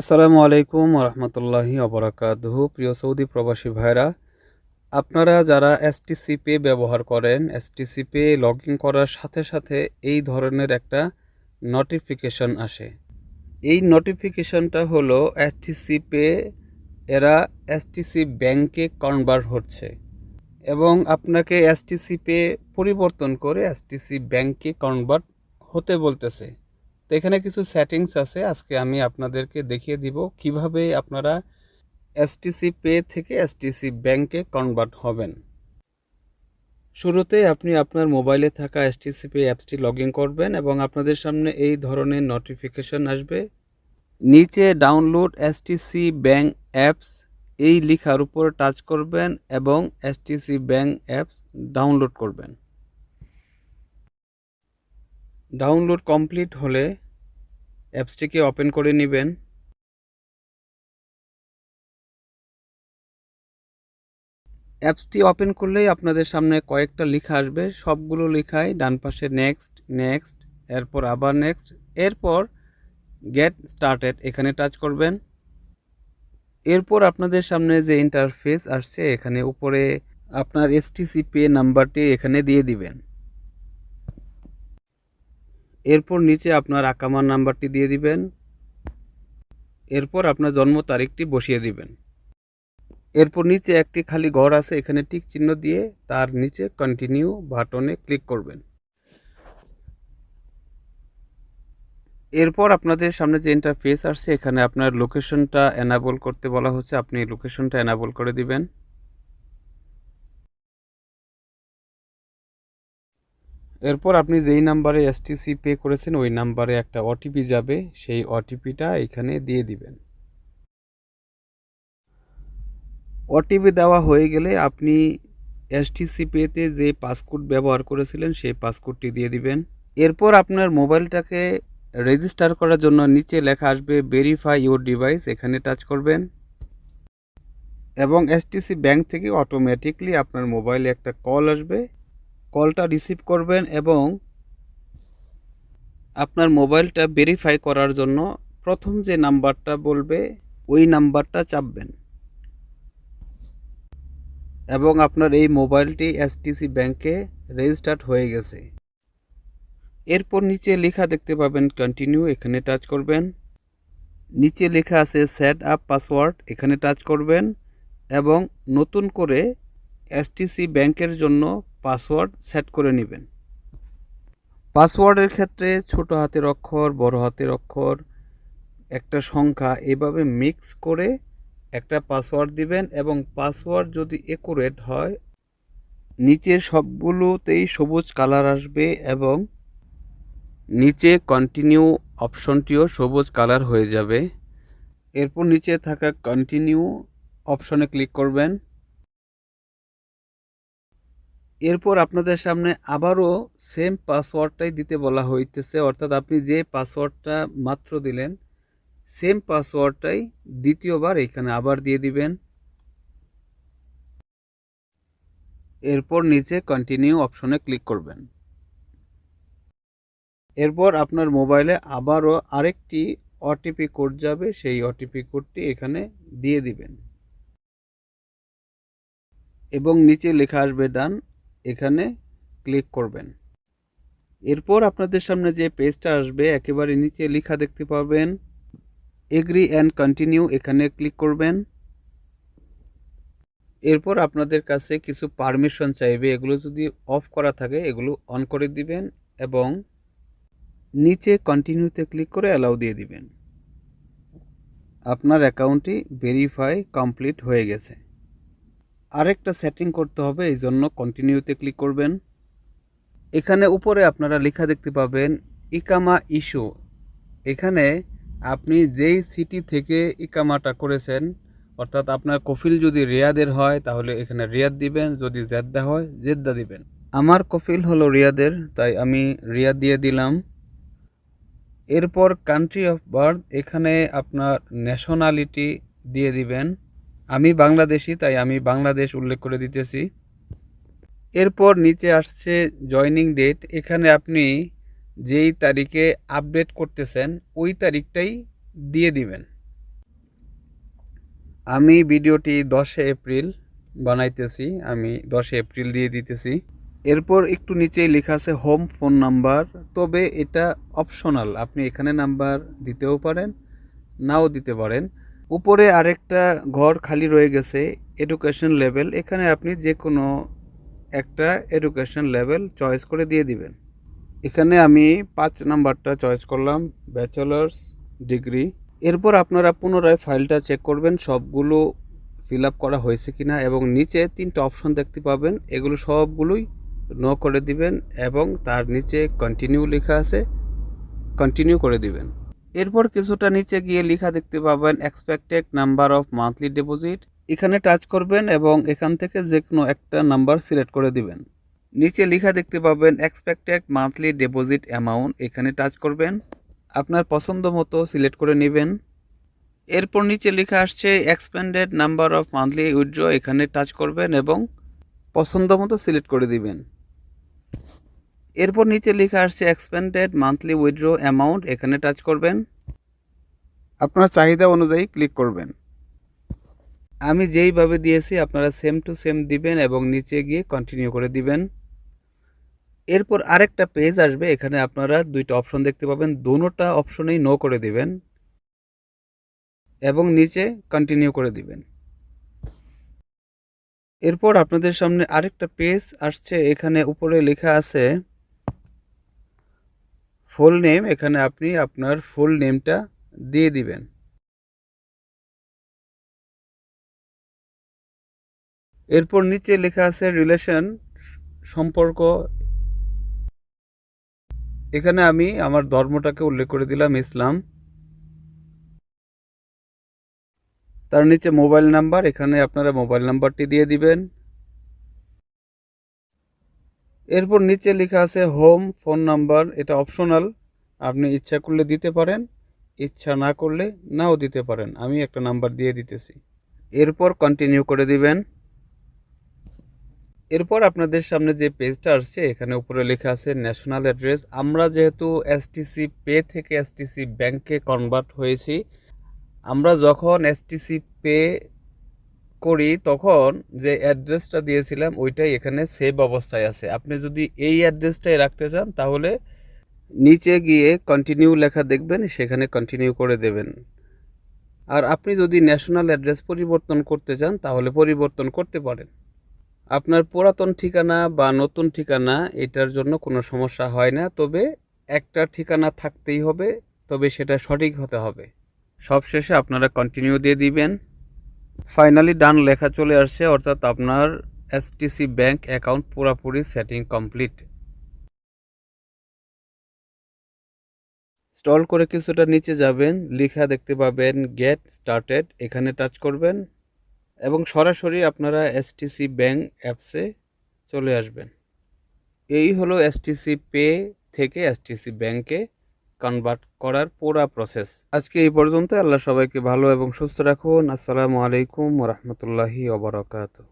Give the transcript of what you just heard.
আসসালামু আলাইকুম রহমতুল্লাহি অবরাকাতহ প্রিয় সৌদি প্রবাসী ভাইরা, আপনারা যারা এসটিসি পে ব্যবহার করেন এসটিসি পে লগ ইন করার সাথে সাথে এই ধরনের একটা নোটিফিকেশন আসে। এই নোটিফিকেশনটা হলো এসটিসি পে এরা এসটিসি ব্যাংকে কনভার্ট হচ্ছে এবং আপনাকে এসটিসি পে পরিবর্তন করে এসটিসি ব্যাংকে কনভার্ট হতে বলতেছে। তো এখানে কিছু সেটিংস আছে, আজকে আমি আপনাদেরকে দেখিয়ে দিব কীভাবে আপনারা এসটিসি পে থেকে এসটিসি ব্যাংকে কনভার্ট হবেন। শুরুতে আপনি আপনার মোবাইলে থাকা এসটিসি পে অ্যাপসটি লগ করবেন এবং আপনাদের সামনে এই ধরনের নোটিফিকেশন আসবে। নিচে ডাউনলোড এসটিসি ব্যাংক অ্যাপস এই লেখার উপর টাচ করবেন এবং এসটিসি ব্যাংক অ্যাপস ডাউনলোড করবেন। ডাউনলোড কমপ্লিট হলে অ্যাপসটিকে ওপেন করে নেবেন। অ্যাপসটি ওপেন করলেই আপনাদের সামনে কয়েকটা লেখা আসবে। সবগুলো লেখায় ডান পাশে নেক্সট নেক্সট এরপর আবার নেক্সট এরপর গেট স্টার্টেড এখানে টাচ করবেন। এরপর আপনাদের সামনে যে ইন্টারফেস আসছে, এখানে উপরে আপনার এসটিসি পে নাম্বারটি এখানে দিয়ে দিবেন। এরপর নিচে আপনার আকামার নাম্বারটি দিয়ে দিবেন। এরপর আপনার জন্ম তারিখটি বসিয়ে দিবেন। এরপর নিচে একটি খালি ঘর আছে, এখানে টিক চিহ্ন দিয়ে তার নিচে কন্টিনিউ বাটনে ক্লিক করবেন। এরপর আপনাদের সামনে যে ইন্টারফেস আসছে, এখানে আপনার লোকেশনটা এনাবল করতে বলা হচ্ছে। আপনি লোকেশনটা এনাবল করে দিবেন। এরপর আপনি যেই নাম্বারে এসটিসি পে করেছেন, ওই নাম্বারে একটা ওটিপি যাবে, সেই ওটিপিটা এখানে দিয়ে দিবেন। ওটিপি দেওয়া হয়ে গেলে আপনি এসটিসি পেতে যে পাসকোড ব্যবহার করেছিলেন, সেই পাসকোডটি দিয়ে দিবেন। এরপর আপনার মোবাইলটাকে রেজিস্টার করার জন্য নিচে লেখা আসবে ভেরিফাই ইউর ডিভাইস এখানে টাচ করবেন। এবং এসটিসি ব্যাংক থেকে অটোমেটিকলি আপনার মোবাইলে একটা কল আসবে। কলটা রিসিভ করবেন এবং আপনার মোবাইলটা ভেরিফাই করার জন্য প্রথম যে নাম্বারটা বলবে, ওই নাম্বারটা চাপবেন। এবং আপনার এই মোবাইলটি এসটিসি ব্যাংকে রেজিস্টার্ড হয়ে গেছে। এরপর নিচে লেখা দেখতে পাবেন কন্টিনিউ এখানে টাচ করবেন। নিচে লেখা আছে সেট আপ পাসওয়ার্ড এখানে টাচ করবেন। এবং নতুন করে এসটিসি ব্যাংকের জন্য পাসওয়ার্ড সেট করে নেবেন। পাসওয়ার্ডের ক্ষেত্রে ছোট হাতের অক্ষর, বড় হাতের অক্ষর, একটা সংখ্যা এভাবে মিক্স করে একটা পাসওয়ার্ড দিবেন এবং পাসওয়ার্ড যদি একুরেট হয়, নিচের সবগুলোতেই সবুজ কালার আসবে এবং নিচে কন্টিনিউ অপশনটিও সবুজ কালার হয়ে যাবে। এরপর নিচে থাকা কন্টিনিউ অপশনে ক্লিক করবেন। এরপর আপনাদের সামনে আবারও সেম পাসওয়ার্ডটাই দিতে বলা হইতেছে, অর্থাৎ আপনি যে পাসওয়ার্ডটা মাত্র দিলেন সেম পাসওয়ার্ডটাই দ্বিতীয়বার এখানে আবার দিয়ে দিবেন। এরপর নিচে কন্টিনিউ অপশনে ক্লিক করবেন। এরপর আপনার মোবাইলে আবারও আরেকটি ওটিপি কোড যাবে, সেই ওটিপি কোডটি এখানে দিয়ে দিবেন। এবং নিচে লেখা আসবে ডান এখানে ক্লিক করবেন। এরপর আপনাদের সামনে যে পেজটা আসবে, একেবারে নিচে লেখা দেখতে পাবেন, এগ্রি অ্যান্ড কন্টিনিউ, এখানে ক্লিক করবেন। এরপর আপনাদের কাছে কিছু পারমিশন চাইবে, এগুলো যদি অফ করা থাকে, এগুলো অন করে দিবেন এবং নিচে কন্টিনিউতে ক্লিক করে অ্যালাউ দিয়ে দিবেন। আপনার অ্যাকাউন্টটি ভেরিফাই কমপ্লিট হয়ে গেছে। আরেকটা সেটিং করতে হবে এই জন্য কন্টিনিউতে ক্লিক করবেন। এখানে উপরে আপনারা লেখা দেখতে পাবেন, ইকামা ইস্যু এখানে আপনি যেই সিটি থেকে ইকামাটা করেছেন, অর্থাৎ আপনার কফিল যদি রিয়াদের হয়, তাহলে এখানে রিয়াদ দিবেন, যদি জেদ্দা হয়, জেদ্দা দিবেন। আমার কফিল হলো রিয়াদের, তাই আমি রিয়াদ দিয়ে দিলাম। এরপর কান্ট্রি অফ বার্থ এখানে আপনার ন্যাশনালিটি দিয়ে দিবেন। আমি বাংলাদেশি, তাই আমি বাংলাদেশ উল্লেখ করে দিতেছি। এরপর নিচে আসছে জয়নিং ডেট। এখানে আপনি যেই তারিখে আপডেট করতেছেন, ওই তারিখটাই দিয়ে দিবেন। আমি ভিডিওটি দশে এপ্রিল বানাইতেছি, আমি দশে এপ্রিল দিয়ে দিতেছি। এরপর একটু নিচেই লেখা আছে হোম ফোন নাম্বার, তবে এটা অপশনাল। আপনি এখানে নাম্বার দিতেও পারেন, নাও দিতে পারেন। উপরে আরেকটা ঘর খালি রয়ে গেছে এডুকেশন লেভেল এখানে আপনি যে কোনো একটা এডুকেশন লেভেল চয়েস করে দিয়ে দিবেন। এখানে আমি পাঁচ নাম্বারটা চয়েস করলাম ব্যাচেলার্স ডিগ্রি এরপর আপনারা পুনরায় ফাইলটা চেক করবেন, সবগুলো ফিল আপ করা হয়েছে কি না এবং নিচে তিনটা অপশন দেখতে পাবেন, এগুলো সবগুলোই নো করে দিবেন এবং তার নিচে কন্টিনিউ লেখা আছে কন্টিনিউ করে দিবেন। এরপর কিছুটা নিচে গিয়ে লেখা দেখতে পাবেন expected number of monthly deposit এখানে টাচ করবেন এবং এখান থেকে যে কোনো একটা নাম্বার সিলেক্ট করে দিবেন। নিচে লেখা দেখতে পাবেন এক্সপেক্টেড মান্থলি ডিপোজিট অ্যামাউন্ট এখানে টাচ করবেন। আপনার পছন্দ মতো সিলেক্ট করে নেবেন। এরপর নিচে লেখা আসছে expended number of monthly withdraw এখানে টাচ করবেন এবং পছন্দ মতো সিলেক্ট করে দিবেন। এরপর নিচে লেখা আসছে এক্সপেন্ডেড মান্থলি উইথড্র অ্যামাউন্ট এখানে টাচ করবেন। আপনার চাহিদা অনুযায়ী ক্লিক করবেন। আমি যেইভাবে দিয়েছি, আপনারা সেম টু সেম দিবেন এবং নিচে গিয়ে কন্টিনিউ করে দিবেন। এরপর আরেকটা পেজ আসবে, এখানে আপনারা দুইটা অপশন দেখতে পাবেন। দোনোটা অপশনেই নো করে দিবেন এবং নিচে কন্টিনিউ করে দিবেন। এরপর আপনাদের সামনে আরেকটা পেজ আসছে, এখানে উপরে লেখা আছে ফুল নেম এখানে আপনি আপনার ফুল নেমটা দিয়ে দিবেন। এরপর নিচে লেখা আছে রিলেশন সম্পর্ক। এখানে আমি আমার ধর্মটাকে উল্লেখ করে দিলাম, ইসলাম। তার নিচে মোবাইল নাম্বার এখানে আপনারা মোবাইল নাম্বারটি দিয়ে দিবেন। এরপর নিচে লেখা আছে হোম ফোন নাম্বার, এটা অপশনাল। আপনি ইচ্ছা করলে দিতে পারেন, ইচ্ছা না করলে নাও দিতে পারেন। আমি একটা নাম্বার দিয়ে দিতেছি। এরপর কন্টিনিউ করে দিবেন। এরপর আপনাদের সামনে যে পেজটা আসছে, এখানে উপরে লেখা আছে ন্যাশনাল অ্যাড্রেস আমরা যেহেতু এসটিসি পে থেকে এসটিসি ব্যাংকে কনভার্ট হয়েছি, আমরা যখন এসটিসি পে করি তখন যে অ্যাড্রেসটা দিয়েছিলাম, ওইটাই এখানে সেভ অবস্থায় আছে। আপনি যদি এই অ্যাড্রেসটাই রাখতে চান, তাহলে নিচে গিয়ে কন্টিনিউ লেখা দেখবেন, সেখানে কন্টিনিউ করে দেবেন। আর আপনি যদি ন্যাশনাল অ্যাড্রেস পরিবর্তন করতে চান, তাহলে পরিবর্তন করতে পারেন। আপনার পুরাতন ঠিকানা বা নতুন ঠিকানা, এটার জন্য কোনো সমস্যা হয় না। তবে একটা ঠিকানা থাকতেই হবে, তবে সেটা সঠিক হতে হবে। সবশেষে আপনারা কন্টিনিউ দিয়ে দিবেন। ফাইনালি ডান লেখা চলে আসছে, অর্থাৎ আপনার এসটিসি ব্যাংক অ্যাকাউন্ট পুরোপুরি সেটিং কমপ্লিট স্টল করে কিছুটা নিচে যাবেন, লিখা দেখতে পাবেন গেট স্টার্টেড এখানে টাচ করবেন, এবং সরাসরি আপনারা এসটিসি ব্যাংক অ্যাপসে চলে আসবেন। এই হলো এসটিসি পে থেকে এসটিসি ব্যাংকে কনভার্ট করার পুরা প্রসেস আজকে এই পর্যন্ত আল্লাহ সবাইকে ভালো এবং সুস্থ রাখুন। আসসালামু আলাইকুম রহমতুল্লাহি ওবরাকাতু